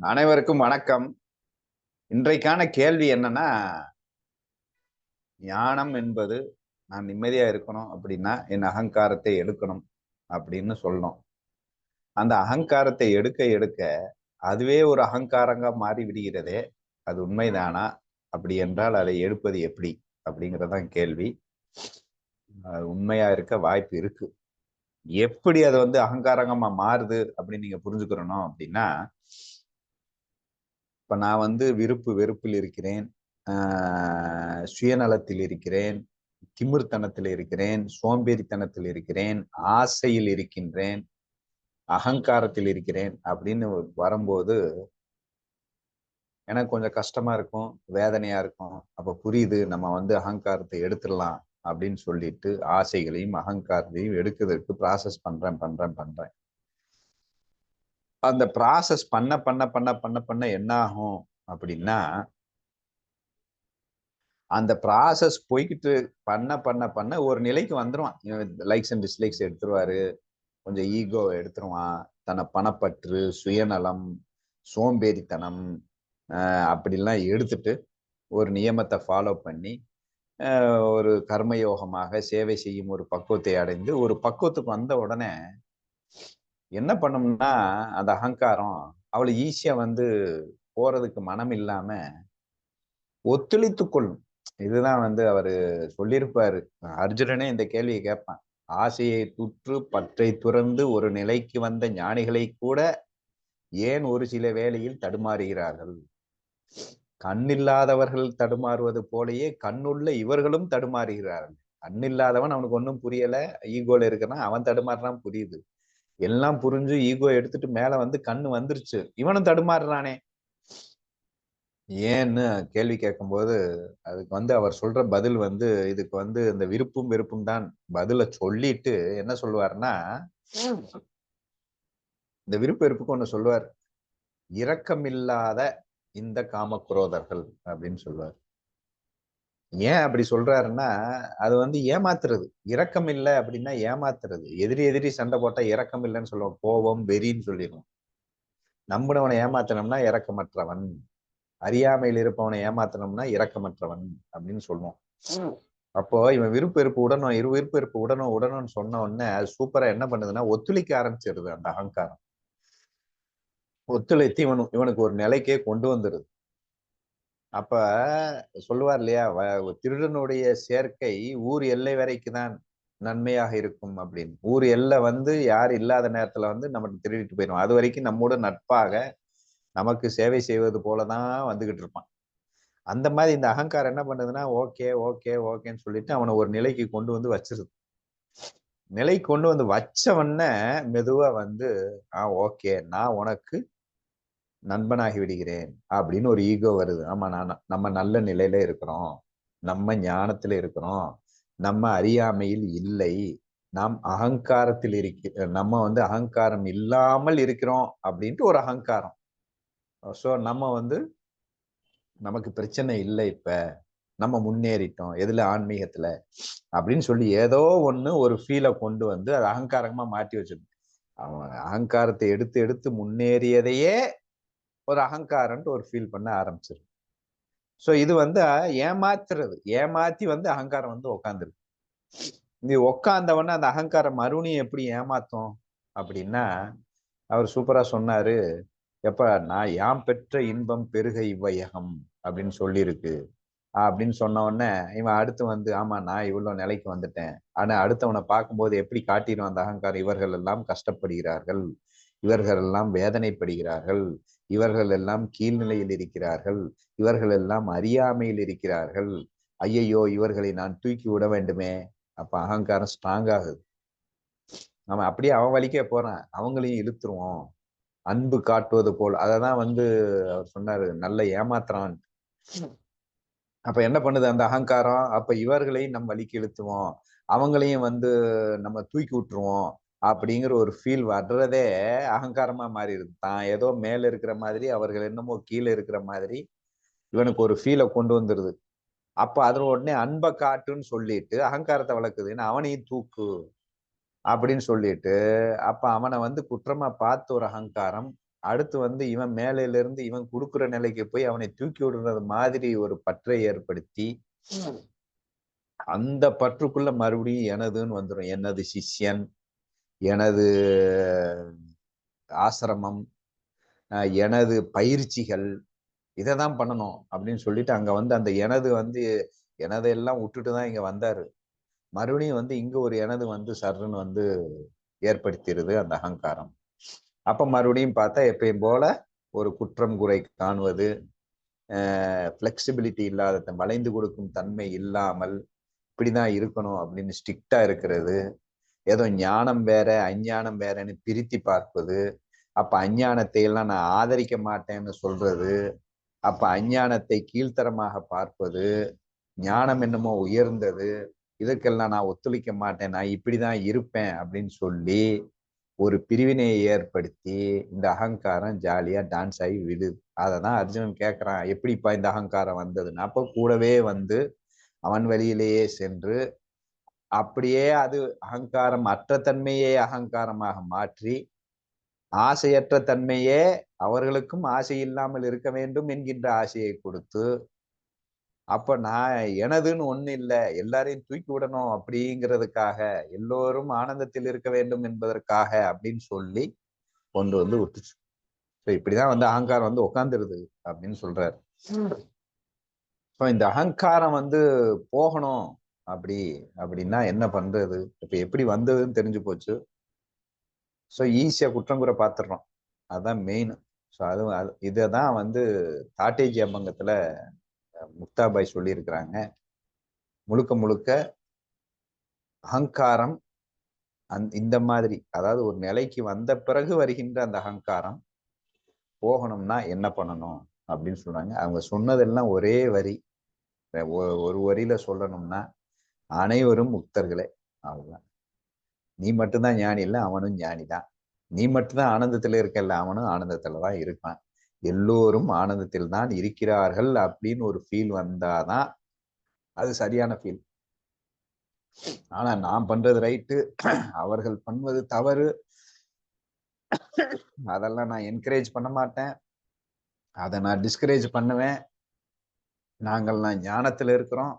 அனைவருக்கும் வணக்கம். இன்றைக்கான கேள்வி என்னன்னா ஞானம் என்பது நான் நிம்மதியா இருக்கணும் அப்படின்னா என் அகங்காரத்தை எடுக்கணும் அப்படின்னு சொல்லணும். அந்த அகங்காரத்தை எடுக்க எடுக்க அதுவே ஒரு அகங்காரங்க மாறி விடுகிறதே அது உண்மைதானா? அப்படி என்றால் அதை எடுப்பது எப்படி? அப்படிங்கிறதான் கேள்வி. அது உண்மையா இருக்க வாய்ப்பு இருக்கு. எப்படி அது வந்து அகங்காரங்கமா மாறுது அப்படின்னு நீங்க புரிஞ்சுக்கிறணும் அப்படின்னா இப்ப நான் வந்து விருப்பு வெறுப்பில் இருக்கிறேன் ஆஹ் சுயநலத்தில் இருக்கிறேன் திமிர்த்தனத்தில் இருக்கிறேன் சோம்பேறித்தனத்தில் இருக்கிறேன் ஆசையில் இருக்கின்றேன் அகங்காரத்தில் இருக்கிறேன் அப்படின்னு வரும்போது எனக்கு கொஞ்சம் கஷ்டமா இருக்கும் வேதனையா இருக்கும். அப்ப புரியுது நம்ம வந்து அகங்காரத்தை எடுத்துடலாம். அப்படின்னு சொல்லிட்டு ஆசைகளையும் அகங்காரத்தையும் எடுக்கிறதுக்கு ப்ராசஸ் பண்றேன் பண்றேன் பண்றேன். அந்த ப்ராசஸ் பண்ண பண்ண பண்ண பண்ண பண்ண என்ன ஆகும் அப்படின்னா அந்த ப்ராசஸ் போய்கிட்டு பண்ண பண்ண பண்ண ஒரு நிலைக்கு வந்துருவான். லைக்ஸ் அண்ட் டிஸ்லைக்ஸ் எடுத்துருவாரு. கொஞ்சம் ஈகோ எடுத்துருவான். தன்னை பணப்பற்று சுயநலம் சோம்பேறித்தனம் அப்படிலாம் எடுத்துட்டு ஒரு நியமத்தை ஃபாலோ பண்ணி ஒரு கர்மயோகமாக சேவை செய்யும் ஒரு பக்குவத்தை அடைந்து ஒரு பக்குவத்துக்கு வந்த உடனே என்ன பண்ணும்னா அந்த அகங்காரம் அவளை ஈஸியா வந்து போறதுக்கு மனம் இல்லாம ஒத்துழைத்து கொள்ளும். இதுதான் வந்து அவரு சொல்லியிருப்பாரு. அர்ஜுனனே இந்த கேள்வியை கேட்பான். ஆசையை துற்று பற்றை துறந்து ஒரு நிலைக்கு வந்த ஞானிகளை கூட ஏன் ஒரு சில வேளையில் தடுமாறுகிறார்கள்? கண்ணில்லாதவர்கள் தடுமாறுவது போலயே கண்ணுள்ள இவர்களும் தடுமாறுகிறார்கள். கண்ணில்லாதவன் அவனுக்கு ஒன்றும் புரியல ஈகோல இருக்கிறான் அவன் தடுமாறுறான் புரியுது. எல்லாம் புரிஞ்சு ஈகோ எடுத்துட்டு மேல வந்து கண்ணு வந்துருச்சு இவனும் தடுமாறுறானே. ஏன்னு கேள்வி கேட்கும்போது அதுக்கு வந்து அவர் சொல்ற பதில் வந்து இதுக்கு வந்து இந்த விருப்பும் வெறுப்பும் தான் பதில சொல்லிட்டு என்ன சொல்லுவாருன்னா இந்த விருப்ப வெறுப்புக்கு ஒண்ணு சொல்லுவார் இரக்கமில்லாத இந்த காமக்குரோதர்கள் அப்படின்னு சொல்லுவார். ஏன் அப்படி சொல்றாருன்னா அது வந்து ஏமாத்துறது. இரக்கம் இல்லை அப்படின்னா ஏமாத்துறது. எதிரி எதிரி சண்டை போட்டா இரக்கம் இல்லைன்னு சொல்லுவோம் கோபம் வெறின்னு சொல்லிடுவோம். நம்பினவனை ஏமாத்தினோம்னா இரக்கமற்றவன். அறியாமையில் இருப்பவனை ஏமாத்தினோம்னா இரக்கமற்றவன் அப்படின்னு சொல்லுவோம். அப்போ இவன் விருப்ப வெறுப்பு உடனும் இரு விருப்ப வெறுப்பு உடனும் உடனும்னு சொன்ன உடனே அது சூப்பரா என்ன பண்ணுதுன்னா ஒத்துழைக்க ஆரம்பிச்சிருது அந்த அகங்காரம். ஒத்துழைத்து இவனு இவனுக்கு ஒரு நிலைக்கே கொண்டு வந்துருது. அப்ப சொல்லுவார் இல்லையா திருடனுடைய சேர்க்கை ஊர் எல்லை வரைக்கும் தான் நன்மையாக இருக்கும் அப்படின்னு. ஊர் எல்லை வந்து யார் இல்லாத நேரத்துல வந்து நமக்கு திருடிட்டு போயிடும் அது வரைக்கும் நம்மோட நட்பாக நமக்கு சேவை செய்வது போலதான் வந்துகிட்டு இருப்பான். அந்த மாதிரி இந்த அகங்காரம் என்ன பண்ணுதுன்னா ஓகே ஓகே ஓகேன்னு சொல்லிட்டு அவனை ஒரு நிலைக்கு கொண்டு வந்து வச்சிருது. நிலை கொண்டு வந்து வச்சவன்ன மெதுவா வந்து ஆ ஓகே நான் உனக்கு நண்பனாகி விடுகிறேன் அப்படின்னு ஒரு ஈகோ வருது. ஆமா நான் நம்ம நல்ல நிலையில இருக்கிறோம். நம்ம ஞானத்துல இருக்கிறோம். நம்ம அறியாமையில் இல்லை. நாம் அகங்காரத்தில் இருக்க நம்ம வந்து அகங்காரம் இல்லாமல் இருக்கிறோம் அப்படின்ட்டு ஒரு அகங்காரம். ஸோ நம்ம வந்து நமக்கு பிரச்சனை இல்லை இப்போ. நம்ம முன்னேறிட்டோம் எதுல? ஆன்மீகத்துல. அப்படின்னு சொல்லி ஏதோ ஒண்ணு ஒரு ஃபீலை கொண்டு வந்து அது அகங்காரமா மாற்றி வச்சிருக்கு அவன் அகங்காரத்தை எடுத்து எடுத்து முன்னேறியதையே ஒரு அகங்காரன்ட்டு ஒரு ஃபீல் பண்ண ஆரம்பிச்சிருக்கு ஸோ இது வந்து ஏமாத்துறது. ஏமாத்தி வந்து அகங்காரம் வந்து உக்காந்துருக்கு. இது உக்காந்தவொடனே அந்த அகங்காரம் மறுபடியும் எப்படி ஏமாத்தோம்? அப்படின்னா அவர் சூப்பரா சொன்னாரு எப்ப நான் யாம் பெற்ற இன்பம் பெருக இவ்வையகம் அப்படின்னு சொல்லியிருக்கு. அப்படின்னு சொன்ன உடனே இவன் அடுத்து வந்து ஆமா நான் இவ்வளவு நிலைக்கு வந்துட்டேன். ஆனா அடுத்தவனை பார்க்கும்போது எப்படி காட்டிடும் அந்த அகங்காரம்? இவர்கள் எல்லாம் கஷ்டப்படுகிறார்கள். இவர்கள் எல்லாம் வேதனைப்படுகிறார்கள். இவர்கள் எல்லாம் கீழ்நிலையில் இருக்கிறார்கள். இவர்கள் எல்லாம் அறியாமையில் இருக்கிறார்கள். ஐயையோ இவர்களை நான் தூக்கி விட வேண்டுமே. அப்ப அகங்காரம் ஸ்ட்ராங் ஆகுது. நம்ம அப்படியே அவன் வலிக்கே போறான். அவங்களையும் இழுத்துருவோம். அன்பு காட்டுவது போல். அததான் வந்து அவர் சொன்னாரு நல்ல ஏமாத்துறான் அப்ப என்ன பண்ணுது அந்த அகங்காரம்? அப்ப இவர்களையும் நம்ம வலிக்கு இழுத்துவோம். அவங்களையும் வந்து நம்ம தூக்கி விட்டுருவோம் அப்படிங்கிற ஒரு ஃபீல் வர்றதே அகங்காரமா மாறிடுது. தான் ஏதோ மேல இருக்கிற மாதிரி அவர்கள் என்னமோ கீழே இருக்கிற மாதிரி இவனுக்கு ஒரு ஃபீலை கொண்டு வந்துருது. அப்ப அதுல உடனே அன்பை காட்டுன்னு சொல்லிட்டு அகங்காரத்தை வளர்க்குதுன்னு அவனையும் தூக்கு அப்படின்னு சொல்லிட்டு அப்ப அவனை வந்து குற்றமா பார்த்து ஒரு அகங்காரம் அடுத்து வந்து இவன் மேலையில இருந்து இவன் கொடுக்குற நிலைக்கு போய் அவனை தூக்கி விடுறது மாதிரி ஒரு பற்றை ஏற்படுத்தி அந்த பற்றுக்குள்ள மறுபடியும் எனதுன்னு வந்துடும் எனது சிஷ்யன் எனது ஆசிரமம் எனது பயிற்சிகள் இதை தான் பண்ணணும் அப்படின்னு சொல்லிட்டு அங்க வந்து அந்த எனது வந்து எனது எல்லாம் விட்டுட்டு தான் இங்க வந்தாரு. மறுபடியும் வந்து இங்க ஒரு எனது வந்து சர்ன்னு வந்து ஏற்படுத்திடுது அந்த அகங்காரம். அப்ப மறுபடியும் பார்த்தா எப்பயும் போல ஒரு குற்றம் குறை காணுவது ஃப்ளெக்சிபிலிட்டி இல்லாத வளைந்து கொடுக்கும் தன்மை இல்லாமல் இப்படிதான் இருக்கணும் அப்படின்னு ஸ்ட்ரிக்டா இருக்கிறது. ஏதோ ஞானம் வேற அஞ்ஞானம் வேறன்னு பிரித்தி பார்ப்பது. அப்ப அஞ்ஞானத்தை எல்லாம் நான் ஆதரிக்க மாட்டேன்னு சொல்றது. அப்ப அஞ்ஞானத்தை கீழ்த்தரமாக பார்ப்பது. ஞானம் என்னமோ உயர்ந்தது. இதுக்கெல்லாம் நான் ஒத்துழைக்க மாட்டேன். நான் இப்படிதான் இருப்பேன் அப்படின்னு சொல்லி ஒரு பிரிவினையை ஏற்படுத்தி இந்த அகங்காரம் ஜாலியாக டான்ஸ் ஆகி விழுது அதை தான் அர்ஜுனன் கேட்குறான் எப்படிப்பா இந்த அகங்காரம் வந்ததுன்னா? அப்போ கூடவே வந்து அவன் வழியிலேயே சென்று அப்படியே அது அகங்காரம் அற்ற தன்மையே அகங்காரமாக மாற்றி ஆசையற்ற தன்மையே அவர்களுக்கும் ஆசை இல்லாமல் இருக்க வேண்டும் என்கின்ற ஆசையை கொடுத்து அப்ப நான் எனதுன்னு ஒண்ணு இல்லை. எல்லாரையும் தூக்கி விடணும் அப்படிங்கிறதுக்காக எல்லோரும் ஆனந்தத்தில் இருக்க வேண்டும் என்பதற்காக அப்படின்னு சொல்லி கொண்டு வந்து விட்டுச்சு. ஸோ இப்படிதான் வந்து அகங்காரம் வந்து உட்காந்துருது அப்படின்னு சொல்றாரு. ஸோ இந்த அகங்காரம் வந்து போகணும் அப்படி அப்படின்னா என்ன பண்றது? இப்ப எப்படி வந்ததுன்னு தெரிஞ்சு போச்சு. ஸோ ஈஸியா குற்றம் குறை பார்த்துடுறோம் அதுதான் மெயின் ஸோ அது இதை தான் வந்து தாட்டேஜி அம்பங்கத்துல முக்தாபாய் சொல்லியிருக்கிறாங்க. முழுக்க முழுக்க அகங்காரம் அந் இந்த மாதிரி அதாவது ஒரு நிலைக்கு வந்த பிறகு வருகின்ற அந்த அகங்காரம் போகணும்னா என்ன பண்ணணும் அப்படின்னு சொல்றாங்க. அவங்க சொன்னதெல்லாம் ஒரே வரி. ஒரு வரியில சொல்லணும்னா அனைவரும் முக்தர்களே அவ்வளவுதான். நீ மட்டும்தான் ஞானி இல்லை அவனும் ஞானி தான் நீ மட்டும்தான் ஆனந்தத்துல இருக்கல அவனும் ஆனந்தத்துல தான் இருப்பான். எல்லோரும் ஆனந்தத்தில் தான் இருக்கிறார்கள் அப்படின்னு ஒரு ஃபீல் வந்தாதான் அது சரியான ஃபீல் ஆனா நான் பண்றது ரைட்டு அவர்கள் பண்ணுவது தவறு. அதெல்லாம் நான் என்கரேஜ் பண்ண மாட்டேன். அதை நான் டிஸ்கரேஜ் பண்ணுவேன். நாங்கள் நான் ஞானத்துல இருக்கிறோம்.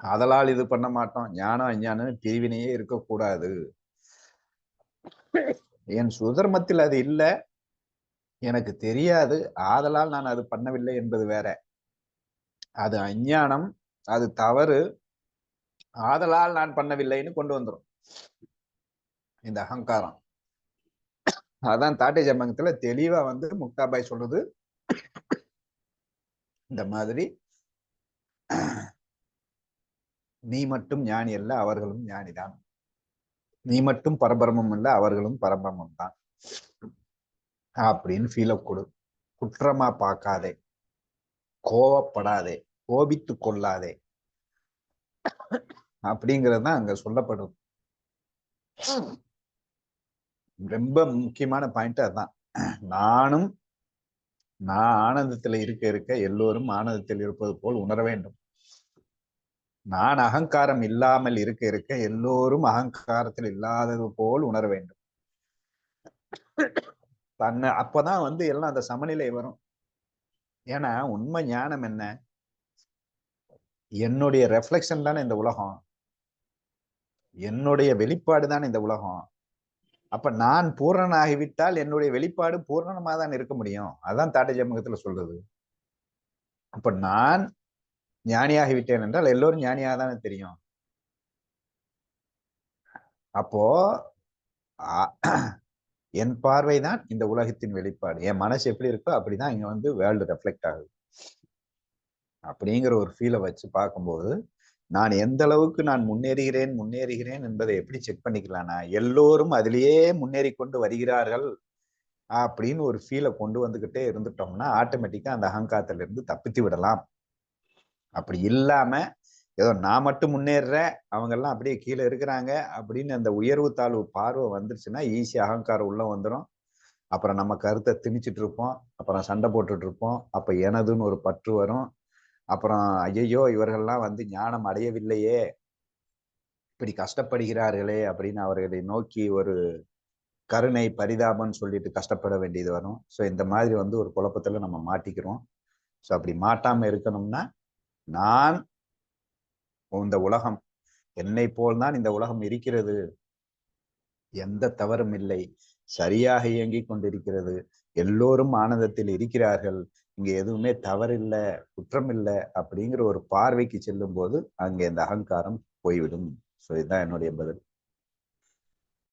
அதலால் இது பண்ண மாட்டோம். ஞானம் அஞ்ஞானம் பிரிவினையே இருக்கக்கூடாது. என் சுதர்மத்தில் அது இல்லை. எனக்கு தெரியாது. ஆதலால் நான் அது பண்ணவில்லை என்பது வேற. அது அஞ்ஞானம் அது தவறு. ஆதலால் நான் பண்ணவில்லைன்னு கொண்டு வந்துடும் இந்த அகங்காரம். அதான் தாட்டை ஜம்மங்கத்துல தெளிவா வந்து முக்தாபாய் சொல்றது. இந்த மாதிரி. நீ மட்டும் ஞானி அல்ல அவர்களும் ஞானிதான். நீ மட்டும் பரபிரமம் அல்ல அவர்களும் பரபிரமம் தான் அப்படின்னு ஃபீல கொடு. குற்றமா பார்க்காதே. கோவப்படாதே. கோபித்து கொள்ளாதே. அப்படிங்கிறது தான் அங்க சொல்லப்படுது. ரொம்ப முக்கியமான பாயிண்ட் அதுதான். நானும் நான் ஆனந்தத்துல இருக்க இருக்க எல்லோரும் ஆனந்தத்தில் இருப்பது போல் உணர வேண்டும். நான் அகங்காரம் இல்லாமல் இருக்க இருக்க எல்லோரும் அகங்காரத்தில் இல்லாதது போல் உணர வேண்டும். தன்னை அப்பதான் வந்து எல்லாம் அந்த சமநிலை வரும். ஏன்னா உண்மை ஞானம் என்ன? என்னுடைய ரெஃப்ளெக்ஷன் தானே இந்த உலகம். என்னுடைய வெளிப்பாடு தானே இந்த உலகம். அப்ப நான் பூரணனாகிவிட்டால் என்னுடைய வெளிப்பாடு பூரணமா தான் இருக்க முடியும். அதான் தாட்ட ஜமகத்துல சொல்றது. அப்ப நான் ஞானியாகிவிட்டேன் என்றால் எல்லோரும் ஞானியாக தானே தெரியும். அப்போ என் பார்வை தான் இந்த உலகத்தின் வெளிப்பாடு. என் மனசு எப்படி இருக்கோ அப்படிதான் இங்க வந்து வேர்ல்டு ரெஃப்ளெக்ட் ஆகுது. அப்படிங்கிற ஒரு ஃபீலை வச்சு பார்க்கும்போது நான் எந்த அளவுக்கு நான் முன்னேறுகிறேன் முன்னேறுகிறேன் என்பதை எப்படி செக் பண்ணிக்கலாம்னா எல்லோரும் அதிலேயே முன்னேறி கொண்டு வருகிறார்கள் அப்படின்னு ஒரு ஃபீலை கொண்டு வந்துகிட்டே இருந்துட்டோம்னா ஆட்டோமேட்டிக்கா அந்த அகங்காரத்துல இருந்து தப்பித்து விடலாம். அப்படி இல்லாம ஏதோ நான் மட்டும் முன்னேறுறேன் அவங்க எல்லாம் அப்படியே கீழே இருக்கிறாங்க அப்படின்னு அந்த உயர்வு தாழ்வு பார்வை வந்துருச்சுன்னா ஈஸி அகங்காரம் உள்ள வந்துடும் அப்புறம் நம்ம கருத்தை திணிச்சிட்டு இருப்போம். அப்புறம் சண்டை போட்டுட்டு இருப்போம். அப்ப எனதுன்னு ஒரு பற்று வரும். அப்புறம் ஐயையோ இவர்கள்லாம் வந்து ஞானம் அடையவில்லையே. இப்படி கஷ்டப்படுகிறார்களே அப்படின்னு அவர்களை நோக்கி ஒரு கருணை பரிதாபம்னு சொல்லிட்டு கஷ்டப்பட வேண்டியது வரும். ஸோ இந்த மாதிரி வந்து ஒரு குழப்பத்தில் நம்ம மாட்டிக்கிறோம். ஸோ அப்படி மாட்டாமல் இருக்கணும்னா நான் இந்த உலகம். என்னை போல்தான் இந்த உலகம் இருக்கிறது. எந்த தவறும் இல்லை. சரியாக இயங்கிக் கொண்டிருக்கிறது. எல்லோரும் ஆனந்தத்தில் இருக்கிறார்கள். இங்க எதுவுமே தவறில்லை குற்றம் இல்லை அப்படிங்கிற ஒரு பார்வைக்கு செல்லும் போது அங்கே இந்த அகங்காரம் போய்விடும். ஸோ இதுதான் என்னுடைய பதில்.